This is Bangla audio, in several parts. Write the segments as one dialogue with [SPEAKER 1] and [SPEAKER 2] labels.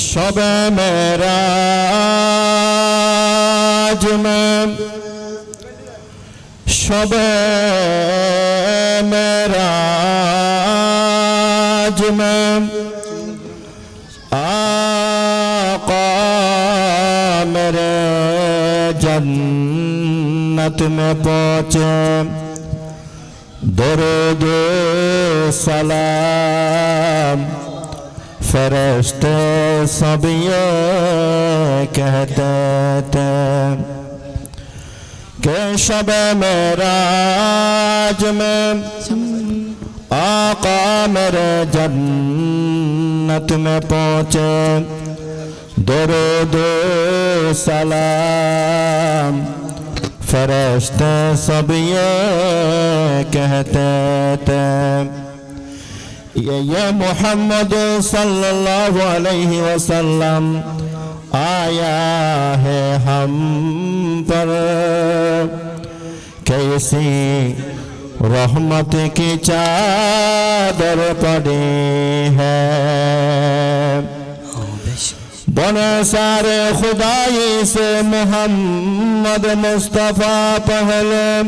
[SPEAKER 1] शब मेराज में शब मेराज में आका मेरे जन्नत में पहुँचे दरुद सलाम فرشت صبيا كهتات كشب مراج میں آقا میرے جنت میں پہنچے درود سلام فرشتے سب یہ کہتے تھے یہ محمد صلی اللہ علیہ وسلم، آیا ہے ہم پر۔ کیسی رحمت کی چادر پڑی ہے۔ بن سارے خدائی سے محمد مصطفیٰ پہلے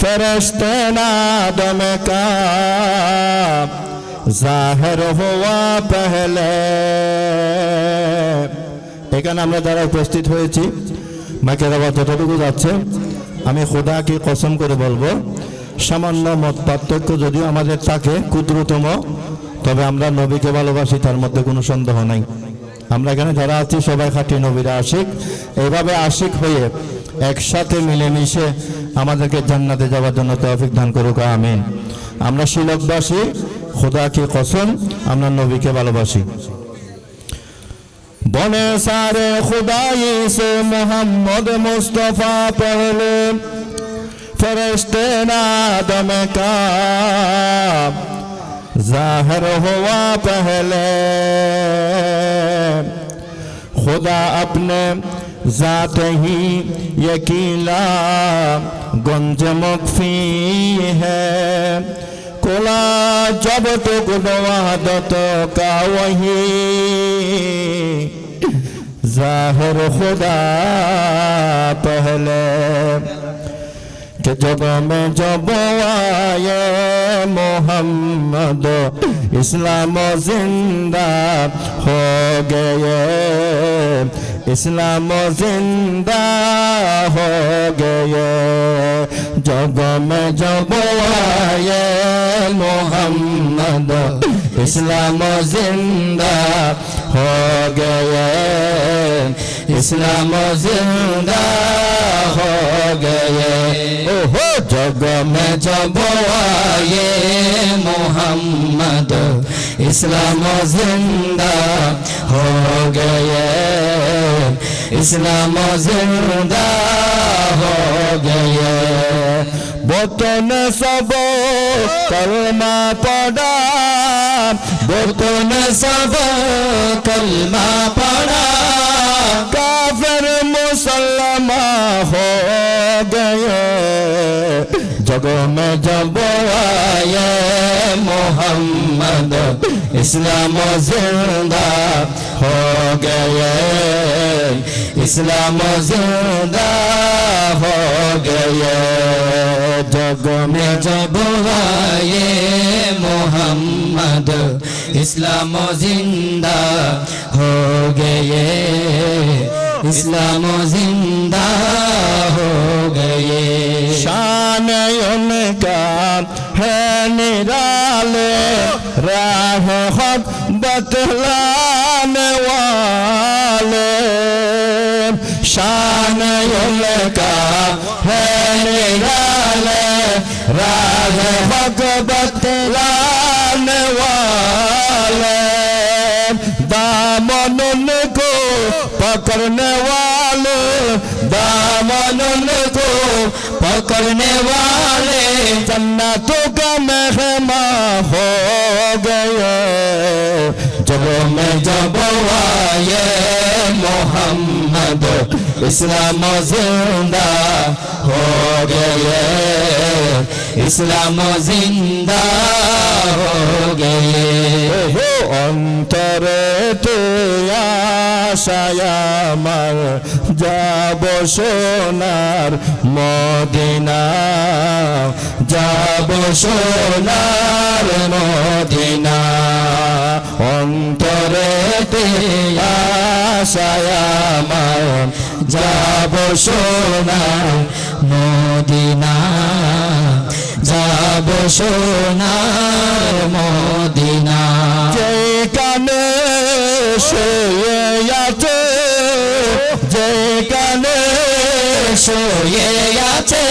[SPEAKER 1] ফেরস্তে دمکا হওয়া ہوا এখানে আমরা যারা উপস্থিত হয়েছি মাকে আবার যতটুকু যাচ্ছে, আমি খোদাকে কসম করে বলব, সামান্য মত পার্থক্য যদিও আমাদের থাকে, ক্ষুদ্রতম, তবে আমরা নবীকে ভালোবাসি, তার মধ্যে কোনো সন্দেহ নাই। আমরা এখানে যারা আছি, সবাই খাটি নবীরা আশিক। এভাবে আশিক হয়ে একসাথে মিলেমিশে আমাদেরকে জান্নাতে যাওয়ার জন্য তৌফিক দান করুক, আমিন। আমরা শিলকবাসী, খোদাকে কসম, আমরা নবীকে ভালোবাসি। বনে সারে খুদাই সে মোহাম্মদ মুস্তফা পড়লে ফেরেস্টে না দমে কা হওয়া পহলে। খুদা আপনে اپنے ذات গঞ্জ মকফি হ্যাঁ কোলা জবত গুণবাদত কাওয়াহি। জাহর খোদা পহলে। कि जब में जब आए मोहम्मद इस्लाम जिंदा हो गए इस्लाम जिंदा हो गए जब में जब आए मोहम्मद इस्लाम जिंदा हो गए اسلام زندہ ہو گئے۔ اوہو جگ میں جب آئے محمد، اسلام زندہ ہو گئے۔ اسلام زندہ ہو گئے۔ بتن سب کلمہ پڑا۔ বুকুন সব কলমা পড়া কাফের মুসলমা হো গয়ে জগ মে জব আয়ে মোহাম্মদ ইসলাম জিন্দা হো গয়ে ইসলাম জিন্দা হো গয়ে জগ মে জব आए मोहम्मद इस्लाम जिंदा हो गए इस्लाम जिंदा हो गए शान उनका है निराले राह हक بتلان والے دامن ان کو پکڑنے والے دامن ان کو پکڑنے والے۔ جنتوں کا مہماں ہو گئے جبوں میں جب آئے
[SPEAKER 2] محمد، اسلام زندہ ہو گئے ইসলাম জিন্দা হোগে।
[SPEAKER 1] হো অন্তরে তে আমার যাব সোনার মদিনা। যাব সোনার মদিনা। অন্তরে তে আমার যাব সোনার
[SPEAKER 2] মদিনা। যাব সোনার মদিনা।
[SPEAKER 1] যেখানে শুয়ে আছে, যেখানে
[SPEAKER 2] শুয়ে আছে,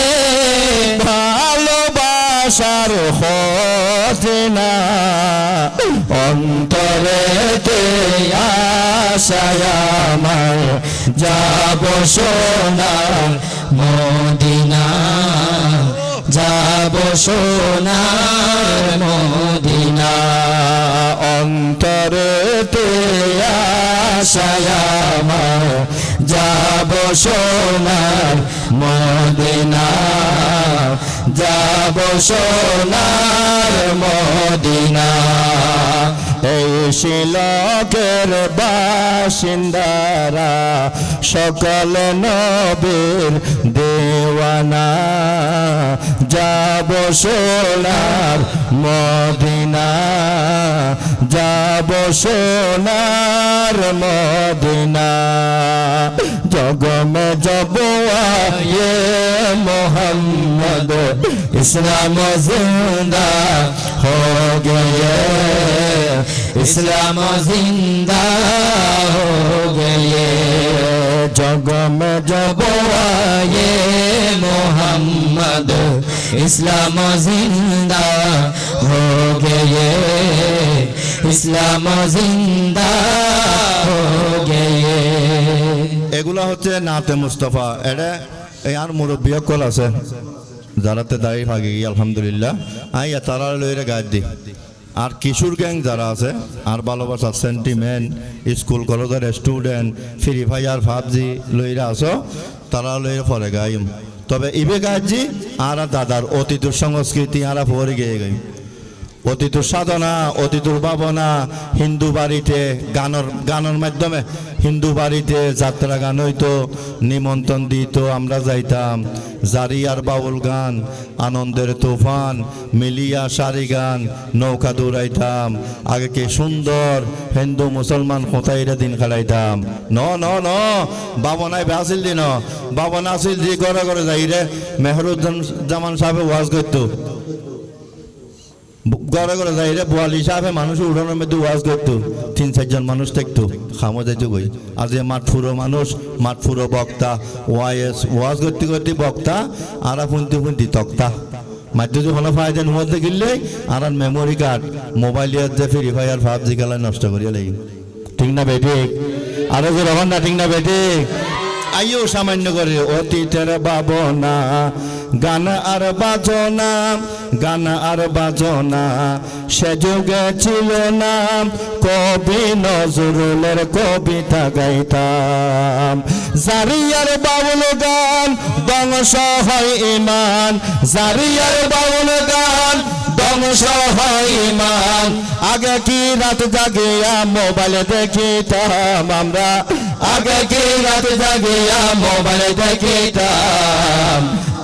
[SPEAKER 1] ভালোবাসার হতিনা অন্তরেতে আশায় আমার যাব সোনার
[SPEAKER 2] মদিনা। যাব সোনার মদিনা।
[SPEAKER 1] অন্তরতে আশায় আমার যাব সোনার মদিনা। যাব সোনার মদিনা। এই শিলকের বাসিন্দারা সকল নবীর দেওয়ানা। যাব সোনার মদিনা, যাব সোনার মদিনা। জগমে জবুয়া মোহাম্মদ, ইসলাম জিন্দা হো
[SPEAKER 2] इस्लाम जिंदा हो गए
[SPEAKER 1] जग में जब
[SPEAKER 2] ये मोहम्मद इस्लाम जिंदा हो गए इस्लाम जिंदा हो गए
[SPEAKER 1] এগুলা হচ্ছে নাতে মুস্তফা এটা এই আর মুরব্বী কল আছে যারাতে দাঁড়িয়ে ভাগে গিয়ে আলহামদুলিল্লাহ আই তারা লইরে গায়ে দি আর কিশোর গ্যাং যারা আছে, আর ভালোবাসা সেন্টিমেন্ট স্কুল কলেজের স্টুডেন্ট ফ্রি ফায়ার পাবজি লইরা আছো, তারা লই পরে গাইম। তবে ইবে গাইজি আর দাদার অতীত সংস্কৃতি আর পরে গিয়ে গাইম। অতীতুর সাধনা অতীতুর ভাবনা হিন্দু বাড়িতে গানের গানের মাধ্যমে হিন্দু বাড়িতে যাত্রা গান হইতো, নিমন্ত্রণ দিত, আমরা যাইতাম। জারিয়ার বাউল গান, আনন্দের তুফান, মিলিয়া সারি গান, নৌকা দৌড়াইতাম। আগে কি সুন্দর হিন্দু মুসলমান কোথায়রা দিন খেলাইতাম ন ন ন বাবনাই আসিল দিন বাবনা আসিল দি ঘরে ঘরে যাই রে। জামান সাহেব ওয়াজ করতো। ঘরে ঘরে যাই রে বোয়ালি সাহেবে মানুষ উঠানোর মধ্যে ওয়াজ করতো তিন চারজন মানুষ থাকতো খামো যাইতো গই আজ মাঠফুরো মানুষ মাঠফুরো বক্তা, ওয়াইএস, ওয়াজ করতে করতে বক্তা, আর ফুনতে ফুনতি তক্তা। মাধ্যম যখন ফায়দার মধ্যে গিললে আর মেমোরি কার্ড মোবাইলের যে ফ্রি ফায়ার ভাবজি খেলা নষ্ট করিয়া লাগি। ঠিক না বেঠিক আরও যে রহন না, ঠিক না বেঠিক আইও সামান্য করে, অতীতের ভাবনা গান আর বাজনা। গান আর বাজনা। সে যুগে ছিল না কবি নজরুলের কবিতা গাইতাম। জারিয়ার বাউল গান বংশ হয় ইমান। জারিয়ার বাউল গান বংশ হয় ইমান। আগে কি রাত জাগিয়া মোবাইল দেখিতাম আমরা? আগে কি রাত জাগিয়া মোবাইল দেখিতাম?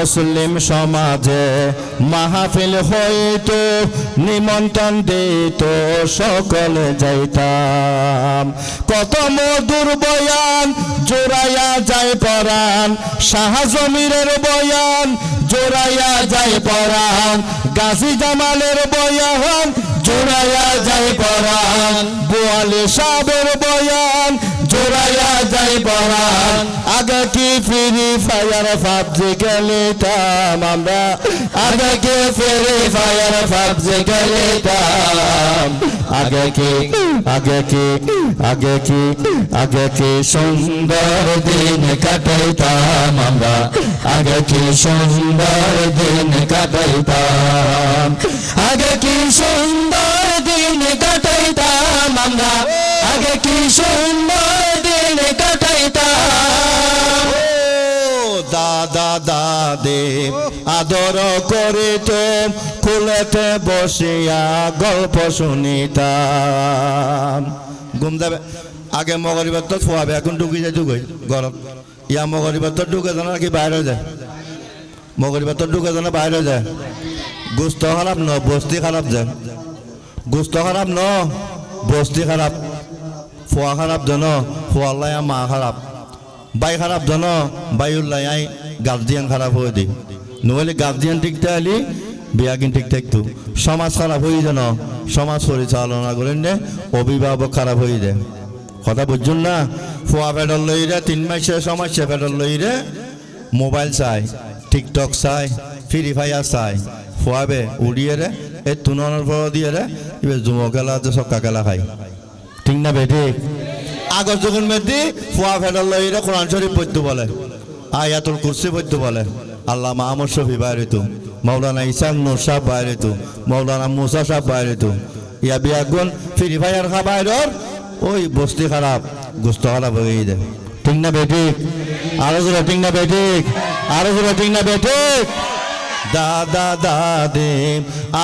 [SPEAKER 1] মুসলিম সমাজে মাহফিল হইতো, নিমন্ত্রণ দিত, সকলে যাইতাম। কত মধুর বয়ান, জোড়াইয়া যায় পরাণ। শাহজমিরের বয়ান, জোড়াইয়া যায় পরাণ। গাজী জামালের বয়ান, জোড়াইয়া যায় পরাণ। বোয়ালি সাহেবের বয়ান
[SPEAKER 2] জোড়াইয়া যাই পরাণ
[SPEAKER 1] আগে কি ফ্রি ফায়ার পাবজি খেলিতাম আমরা?
[SPEAKER 2] আগে কে ফেরে ফায়ার পাবজি খেলিতাম?
[SPEAKER 1] আগে কি আগে কি আগে কি আগে কি সুন্দর
[SPEAKER 2] দিন কাটাইতাম আমরা? আগে কি সুন্দর দিন কাটাইতাম? আগে কি সুন্দর দিন কাটাইতাম আমরা? আগে কি সুন্দর
[SPEAKER 1] দাদা দাদে, আদর করিত কুলেতে বসিয়া গল্প শুনিতাম। ঘুম যাবে আগে মগরিবার তো ফোয়াবে এখন ঢুকি যায় ঢুকই গরম। ইয়া মগরিবার তো ঢুকে জানা নাকি বাইরে যায়? মগরিবার তো ঢুকে জানা বাইরে যায়? গুস্ত খারাপ ন, বস্তি খারাপ যায়। গুস্ত খারাপ ন, বস্তি খারাপ। ফোয়া খারাপ জান ফোয়াল্লাই মা খারাপ। বাই খারাপ জান বাইউল্লাই আই গার্জিয়ান খারাপ হয়ে দি। নহলে গার্জিয়ান ঠিক থাকলে বিয়া কিন ঠিক থাকতো সমাজ খারাপ হয়ে যেন, সমাজ পরিচালনা করেন নে, অভিভাবক খারাপ হয়ে যায় কথা বুঝছুন না? ফোয়া পেডল লই রে, তিন মাসে সমস্যা পেডল লই রে, মোবাইল চাই, টিকটক চাই, ফ্রি ফায়ার চাই। ফোয়াবে উড়িয়ে রে, এই তুননের পর দিয়ে রে, এবার জুমো খেলা সক্কা খেলা খাই। ঠিক না বেটি আগর যখন মেদি ফুয়া ফেডার লইরে কোরআন শরীফ পড়তে বলে, আয়াতুল কুরসি পড়তে বলে আল্লাহ মাহমুদ শফি বাইরে তো মৌলানা ইসাক নূর সাহ বাইরে তো মৌলানা মুসা সাহ বাইরে তো ইয়া বিয়াগুন ফ্রি ফায়ার খা বাইরর ওই বস্তি খারাপ, গোস্ত খারাপ হয়ে যায় ঠিক না বেটি আরও জোরে ঠিক না বেটি আরও জোরে ঠিক না বেটি দাদা দাদে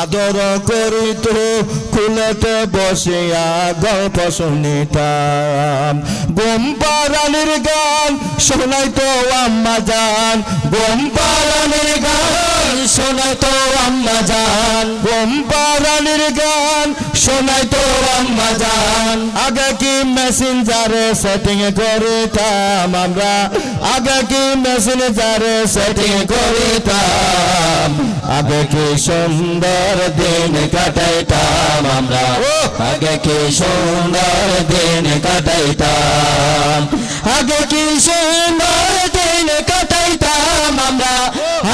[SPEAKER 1] আদর করিত কুলেতে বসিয়া গল্প শুনিতাম গোমপারানির গান শোনাইতো আম্মা জান। গোমপারানির গান
[SPEAKER 2] শোনাইতো আম্মা জান।
[SPEAKER 1] গোমপারানির গান
[SPEAKER 2] শোনাইতো আম্মা জান।
[SPEAKER 1] আগে কি মেসেঞ্জারে সেটিং করিতাম আমরা? আগে কি মেসেঞ্জারে সেটিং করিতাম? আগে কি সুন্দর দিন কাটাইতাম আমরা
[SPEAKER 2] আগে কি সুন্দর দিন কাটাইতাম? আগে কি সুন্দর দিন কাটাইতাম আমরা?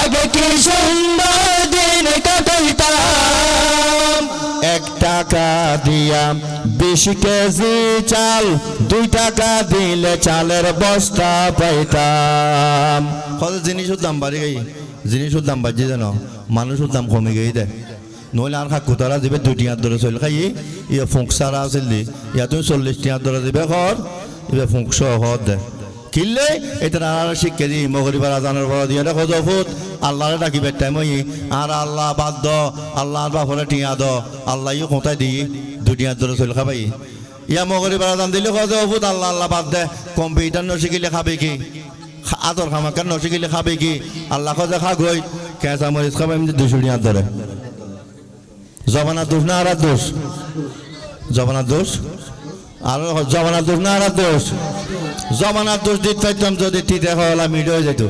[SPEAKER 2] আগে কি সুন্দর দিন কাটাইতাম?
[SPEAKER 1] এক টাকা দিয়া বিশ কেজি চাল, দুই টাকা দিলে চালের বস্তা পাইতাম। কত জিনিসের দাম বাড়ি গেই জিনিসের দাম বাড়ছে জানো? মানুষের দাম কমে গেই দে নহলে আর খাক কুতারা দিবে দুই টিয়ার ধরে চল। খাই ইয়ে ফুঁকসারা আছিল দি ইয়া তুমি চল্লিশ টিয়ার ধরে দিবে ঘর, ইবে ফুঁকস হর দে। কিনলে এটা আর শিক্ষা দি মগরিবার আজানের পর দিয়ে দেখো জফুত। আল্লাহরে ডাকিবে টাইম আর আল্লাহ বাদ দ আল্লাহ বাপরে টিয়া দ। আল্লাহ ইয়ে কোথায় দি? দুনিয়ার ধরে চল খাবাই। ইয়া মগরিবার আজান দিলে কয় জফুত, আল্লাহ আল্লাহ বাদ দে। কম্পিউটার নশিকিলে খাবে কি? আদর খামাকার নশিকিলে খাবে কি? আল্লাহ কজে খা গই কেঁচা মরিচ খাবে, এমনি দুশো টিয়ার ধরে। জবানার দোষ না আর দোষ? জবানার দোষ? আর জবানার দোষ না আর দোষ? জমানার দোষ দিতে পারতাম যদি তিতে হওয়ালা মিড হয়ে যেত।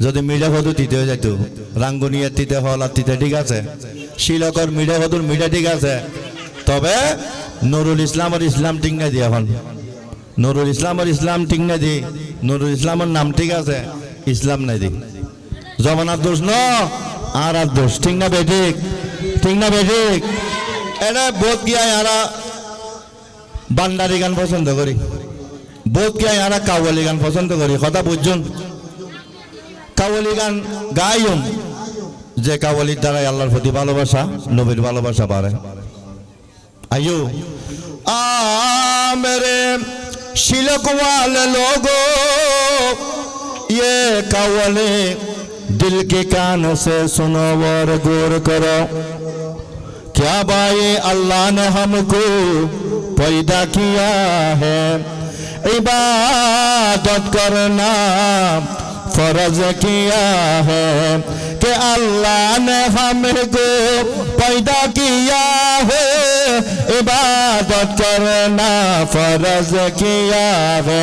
[SPEAKER 1] যদি মিডে হতো তিতে হয়ে যেত। রাঙ্গুনিয়ার তিতে হওয়ালা তিতে ঠিক আছে। শিলকর মিডে হতুর মিডে ঠিক আছে। তবে নুরুল ইসলামের ইসলাম ঠিক না দিয়ে এখন। নুরুল ইসলামের ইসলাম ঠিক না দি। নুরুল ইসলামের নাম ঠিক আছে। ইসলাম নাই দি। জমানার দোষ ন, আর আর দোষ ঠিক না বেঠিক ঠিক না বেঠিক এটা বোধ গিয়া আরা বান্ডারি গান পছন্দ করি বোধ গিয়া আরা কাওয়ালি গান পছন্দ করি কথা বুঝছুন কাওয়ালি গান গাইম যে কাওয়ালির দ্বারাই আল্লাহর প্রতি ভালোবাসা নবীর ভালোবাসা বাড়ে আয়ো আ মেরে শিলক वाले लोगो ये कवले दिल के कान से सुनो और गौर करो क्या भाई अल्लाह ने हमको पैदा किया है इबादत करना फर्ज किया है कि अल्लाह ने हमको पैदा किया है इबादत करना फर्ज किया है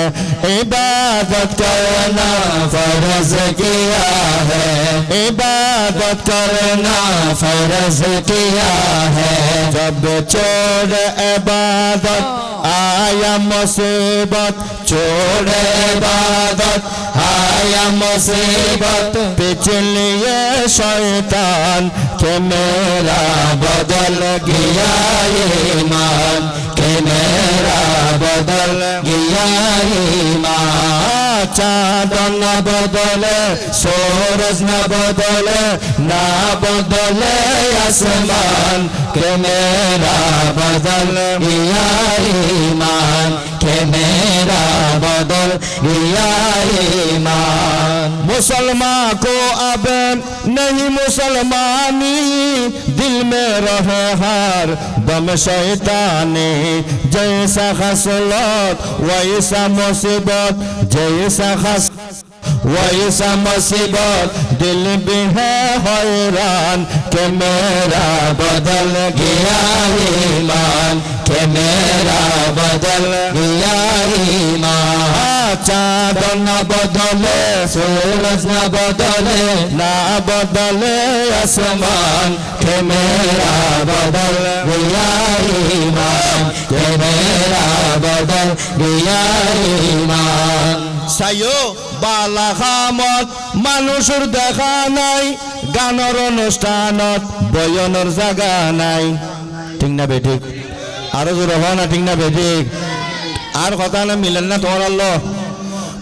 [SPEAKER 1] इबादत करना
[SPEAKER 2] फर्ज किया है
[SPEAKER 1] इबादत करना
[SPEAKER 2] फर्ज किया है
[SPEAKER 1] जब चोर इबादत आया मुसीबत चोर
[SPEAKER 2] इबादत आया मुसीबत
[SPEAKER 1] पिछलिए शैतान के मेरा
[SPEAKER 2] बदल गया ईमान के मेरा बदल गया ईमान
[SPEAKER 1] चाँद
[SPEAKER 2] न बदले सूरज न बदले ना बदले आसमान के मेरा बदल गया ईमान के मेरा बदल गया ईमान
[SPEAKER 1] मुसलमान को अब नहीं मुसलमानी दिल में रहे हार दम शैतानी जैसा खसलत वैसा मुसीबत जैसा खस ویسا مصیبت دل بھی ہے حیران کہ میرا
[SPEAKER 2] بدل گیا ایمان، کہ میرا بدل گیا ایمان۔
[SPEAKER 1] چاند
[SPEAKER 2] نہ بدلے، سورج نہ بدلے
[SPEAKER 1] نہ بدلے
[SPEAKER 2] آسمان، کہ میرا بدل گیا ایمان، کہ میرا بدل گیا ایمان۔
[SPEAKER 1] سائیو বালা খামত, মানুষের দেখা নাই, গানের অনুষ্ঠানত, বয়নের জাগা নাই। ঠিক না বেঠিক? আরও জোর হওয়া না, ঠিক না বেঠিক? আর কথা না মিলেন না তোমার আল্লাহ।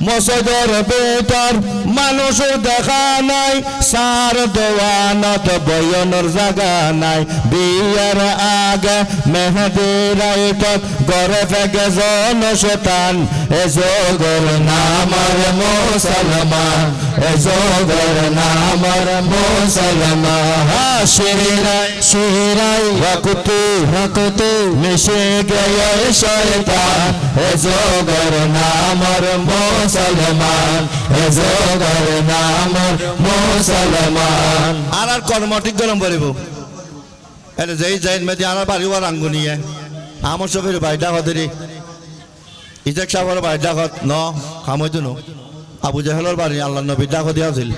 [SPEAKER 1] মসজিদের বেতর মানুষের দেখা নাই, সার দোয়ানত, বয়নের জাগা নাই। বিয়ার আগে মেহেদি রাইতত, গড়ে থেকে জন শতান, এ যোগর
[SPEAKER 2] নামর মুসলমান, এ যোগর নামর মুসলমান
[SPEAKER 1] শিরাই
[SPEAKER 2] শিরাই
[SPEAKER 1] মিশে গয়ে
[SPEAKER 2] শয়তান, এ যোগর নামর মুসলমান, এ যোগর নামর মুসলমান।
[SPEAKER 1] আর গরম করিব। এটা যেই মেদি আর বাড়ি ওর আঙ্গুনিয়ে আমার সবের বাড়িটা হতে ইজাক সাহর বাড়িটা হত ন, খামইতো নো। আবু জাহেলর বাড়ি আল্লাহ নবী ডাক দিয়া আছিল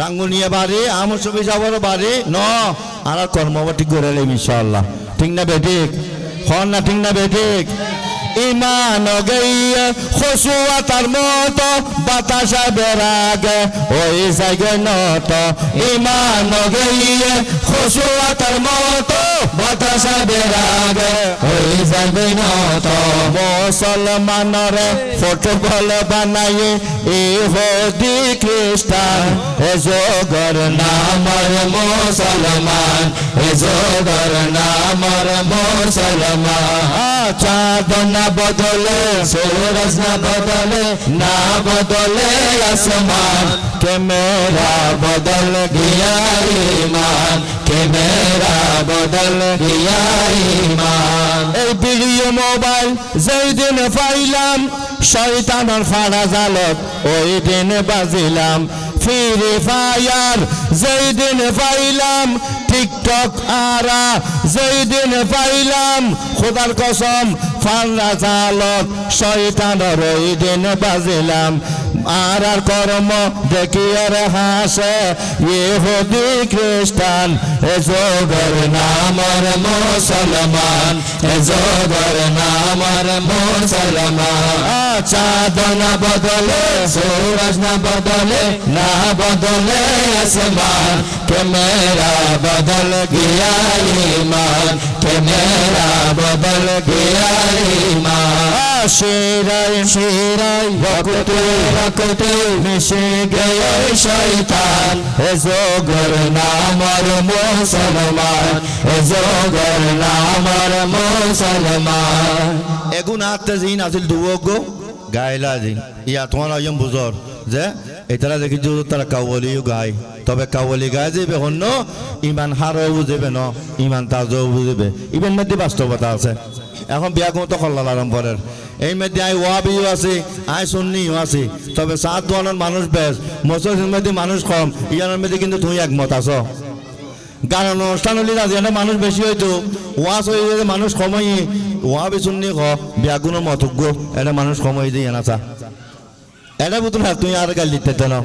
[SPEAKER 1] রাঙ্গুনিয়া বাড়ি, আমার সবই যাবার বাড়ি, ন, আর কর্মবাটি গড়ে ইনশাআল্লাহ। ঠিক না বেঠিক হন না ঠিক না বেঠিক ইমান গইয়ে খসুয়া তার মতো, বাতাসা বেরাগে ওই জায়গায় নত। ইমান গইয়ে খসুয়া তার মতো,
[SPEAKER 2] বাতাসা বেরাগে ওই যাবে নত।
[SPEAKER 1] মুসলমানরে ফুটবল বানাই ইহুদি খ্রিস্টান, এ জগর
[SPEAKER 2] নামর মুসলমান। জোবর নামর মুসলমা
[SPEAKER 1] চাঁদ
[SPEAKER 2] না বদলে, সূরজ না বদলে না বদলে
[SPEAKER 1] আসমান। কে
[SPEAKER 2] মেরা বদল গিয়া ইমান কে মেরা বদল গিয়া
[SPEAKER 1] এই ভিডিও মোবাইল যেই দিন পাইলাম, শয়তানের ফাড়া জালত ওই দিন বাজিলাম। ফ্রি ফায়ার যেই দিন পাইলাম টিকটক আরা যেই দিন পাইলাম খোদার কসম ফান্না চালক শয়তান ওই দিন বাজিলাম। আর আর কর্ম দেখি আর হাসে। ইহুদি খ্রিস্টান এ জগর
[SPEAKER 2] নামর মুসলমান এ জগর নামর মুসলমান। আচ্ছা, চাঁদন বদলে, সূরজ না বদলে না বদলে আসমান। کہ میرا بدل گیا ایمان کہ میرا بدل گیا ایمان
[SPEAKER 1] شیرائی
[SPEAKER 2] شیرائی وقت وقت مشے گیا شیطان اے زوگر نامر مسلمان اے زوگر نامر مسلمان
[SPEAKER 1] اے گناہ تزین عزل دوگو গাইলা জিন ইয়া তোমার আইম বুঝর যে এটারা দেখি যে তারা কাউলিও গায় তবে কাউলি গায় যাবে হন্য ইমান হারও বুঝবে ন, ইমান তাজও বুঝবে ইভেন মধ্যে বাস্তবতা আছে। এখন বিয়া কোনো তো কল্লাল আরম্ভরের এই মধ্যে আই ওয়াবিও আছে, আই সুন্নিও আছে। তবে সাত ধরনের মানুষ বেশ মসজিদের মধ্যে মানুষ কম ইয়ার মধ্যে কিন্তু তুই একমত আছো। গান অনুষ্ঠান হলে রাজি একটা মানুষ বেশি হয়তো। ওয়াজ হয়ে মানুষ কমাই, ওয়া বেসুন্নি খ ব্যাগুনো মতজ্ঞ এটা মানুষ কমাই দিয়ে না এটা হাত তুই আর গাল দিতে না।